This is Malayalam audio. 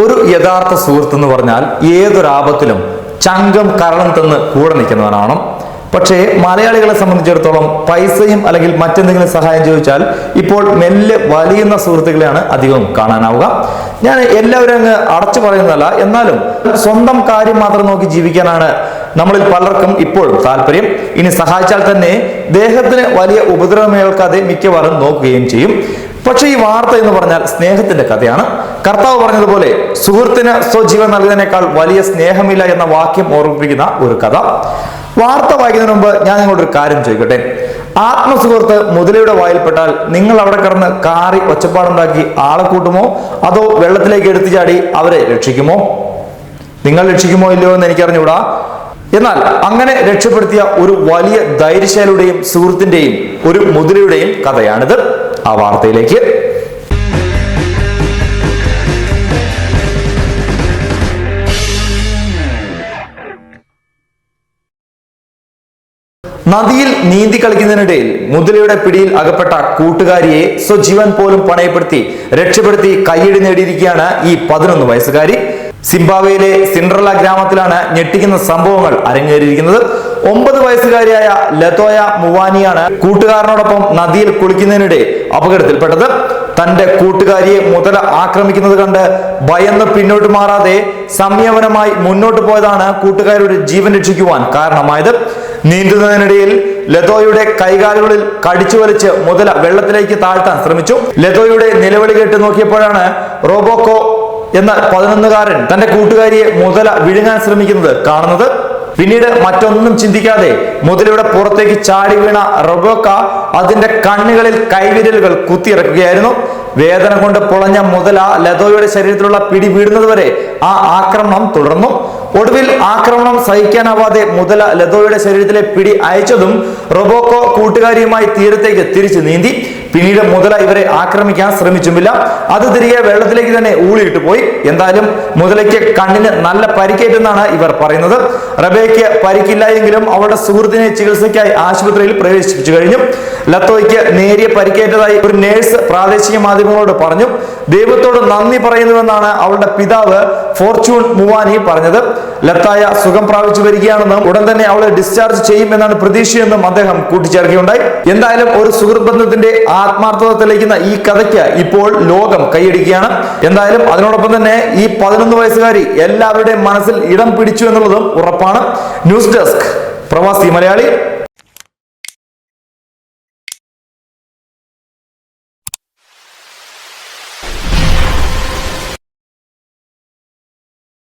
ഒരു യഥാർത്ഥ സുഹൃത്ത് എന്ന് പറഞ്ഞാൽ ഏതൊരാപത്തിലും ചങ്കം കരണം തന്ന് കൂടെ നിൽക്കുന്നവനാണ്. പക്ഷേ മലയാളികളെ സംബന്ധിച്ചിടത്തോളം പൈസയും അല്ലെങ്കിൽ മറ്റെന്തെങ്കിലും സഹായം ചോദിച്ചാൽ ഇപ്പോൾ മെല്ലെ വലിയുന്ന സുഹൃത്തുക്കളെയാണ് അധികവും കാണാനാവുക. ഞാൻ എല്ലാവരും അങ്ങ് അടച്ചു പറയുന്നതല്ല എന്നാലും സ്വന്തം കാര്യം മാത്രം നോക്കി ജീവിക്കാനാണ് നമ്മളിൽ പലർക്കും ഇപ്പോഴും താല്പര്യം. ഇനി സഹായിച്ചാൽ തന്നെ ദേഹത്തിന് വലിയ ഉപദ്രവമേൽക്കാതെ മിക്കവാറും നോക്കുകയും ചെയ്യും. പക്ഷേ ഈ വാർത്ത എന്ന് പറഞ്ഞാൽ സ്നേഹത്തിന്റെ കഥയാണ്. കർത്താവ് പറഞ്ഞതുപോലെ സുഹൃത്തിന് സ്വജീവൻ നൽകുന്നതിനേക്കാൾ വലിയ സ്നേഹമില്ല എന്ന വാക്യം ഓർമ്മിപ്പിക്കുന്ന ഒരു കഥ. വാർത്ത വായിക്കുന്നതിന് മുമ്പ് ഞാൻ നിങ്ങളോട് ഒരു കാര്യം ചോദിക്കട്ടെ? ആത്മസുഹൃത്ത് മുതലയുടെ വായിൽപ്പെട്ടാൽ നിങ്ങൾ അവിടെ കിടന്ന് കാറി ഒച്ചപ്പാടുണ്ടാക്കി ആളെ കൂട്ടുമോ? അതോ വെള്ളത്തിലേക്ക് എടുത്തു ചാടി അവരെ രക്ഷിക്കുമോ? നിങ്ങൾ രക്ഷിക്കുമോ ഇല്ലയോ എന്ന് എനിക്കറിഞ്ഞൂടാ എന്നാൽ അങ്ങനെ രക്ഷപ്പെടുത്തിയ ഒരു വലിയ ധൈര്യശാലിയുടെയും സുഹൃത്തിന്റെയും ഒരു മുതലയുടെയും കഥയാണിത്. ആ വാർത്തയിലേക്ക്. നദിയിൽ നീന്തി കളിക്കുന്നതിനിടയിൽ മുതലയുടെ പിടിയിൽ അകപ്പെട്ട കൂട്ടുകാരിയെ സ്വജീവൻ പോലും പണയപ്പെടുത്തി രക്ഷപ്പെടുത്തി കൈയടി നേടിയിരിക്കുകയാണ് ഈ പതിനൊന്ന് വയസ്സുകാരി. സിംബാബ്വേയിലെ സിൻഡ്രല ഗ്രാമത്തിലാണ് ഞെട്ടിക്കുന്ന സംഭവങ്ങൾ അരങ്ങേറിയിരിക്കുന്നത്. ഒമ്പത് വയസ്സുകാരിയായ ലതോയ മുവാനിയാണ് കൂട്ടുകാരനോടൊപ്പം നദിയിൽ കുളിക്കുന്നതിനിടെ അപകടത്തിൽപ്പെട്ടത്. തന്റെ കൂട്ടുകാരിയെ മുതല ആക്രമിക്കുന്നത് കണ്ട് ഭയന്ന് പിന്നോട്ട് മാറാതെ സംയമനമായി മുന്നോട്ട് പോയതാണ് കൂട്ടുകാരുടെ ജീവൻ രക്ഷിക്കുവാൻ കാരണമായത്. നീന്തുന്നതിനിടയിൽ ലതോയുടെ കൈകാലുകളിൽ കടിച്ചു വലിച്ച് മുതല വെള്ളത്തിലേക്ക് താഴ്ത്താൻ ശ്രമിച്ചു. ലതോയുടെ നിലവിളി കേട്ട് നോക്കിയപ്പോഴാണ് റോബോക്കോ എന്ന പതിനൊന്നുകാരൻ തന്റെ കൂട്ടുകാരിയെ മുതല വിഴുങ്ങാൻ ശ്രമിക്കുന്നത് കാണുന്നത്. പിന്നീട് മറ്റൊന്നും ചിന്തിക്കാതെ മുതലയുടെ പുറത്തേക്ക് ചാടി വീണ റൊബോക്ക അതിന്റെ കണ്ണുകളിൽ കൈവിരലുകൾ കുത്തിയിറക്കുകയായിരുന്നു. വേദന കൊണ്ട് പൊളഞ്ഞ മുതല ലതോയുടെ ശരീരത്തിലുള്ള പിടി വീടുന്നതുവരെ ആ ആക്രമണം തുടർന്നു. ഒടുവിൽ ആക്രമണം സഹിക്കാനാവാതെ മുതല ലതോയുടെ ശരീരത്തിലെ പിടി അയച്ചതും റൊബോക്കോ കൂട്ടുകാരിയുമായി തീരത്തേക്ക് തിരിച്ചു നീന്തി. പിന്നീട് മുതല ഇവരെ ആക്രമിക്കാൻ ശ്രമിച്ചുമില്ല. അത് തിരികെ വെള്ളത്തിലേക്ക് തന്നെ ഊളിയിട്ട് പോയി. എന്തായാലും മുതലയ്ക്ക് കണ്ണിന് നല്ല പരിക്കേറ്റെന്നാണ് ഇവർ പറയുന്നത്. റബേക്ക് പരിക്കില്ല എങ്കിലും അവളുടെ സുഹൃത്തിനെ ചികിത്സയ്ക്കായി ആശുപത്രിയിൽ പ്രവേശിപ്പിച്ചു കഴിഞ്ഞു. ലത്തോയ്ക്ക് നേരിയ പരിക്കേറ്റതായി ഒരു നേഴ്സ് പ്രാദേശിക മാധ്യമങ്ങളോട് പറഞ്ഞു. ദൈവത്തോട് നന്ദി പറയുന്നുവെന്നാണ് അവളുടെ പിതാവ് ഫോർച്യൂൺ മുവാനി പറഞ്ഞത്. ലത്തായ സുഖം പ്രാപിച്ചു വരികയാണെന്നും ഉടൻ തന്നെ അവളെ ഡിസ്ചാർജ് ചെയ്യുമെന്നാണ് പ്രതീക്ഷയെന്നും അദ്ദേഹം കൂട്ടിച്ചേർക്കുകയുണ്ടായി. എന്തായാലും ഒരു സുഹൃത്ത് ബന്ധത്തിന്റെ ആത്മാർത്ഥത തെളിയിക്കുന്ന ഈ കഥയ്ക്ക് ഇപ്പോൾ ലോകം കൈയടിക്കുകയാണ്. എന്തായാലും അതിനോടൊപ്പം തന്നെ ഈ പതിനൊന്ന് വയസ്സുകാരി എല്ലാവരുടെയും മനസ്സിൽ ഇടം പിടിച്ചു എന്നുള്ളതും ഉറപ്പാണ്. ന്യൂസ് ഡെസ്ക് പ്രവാസി മലയാളി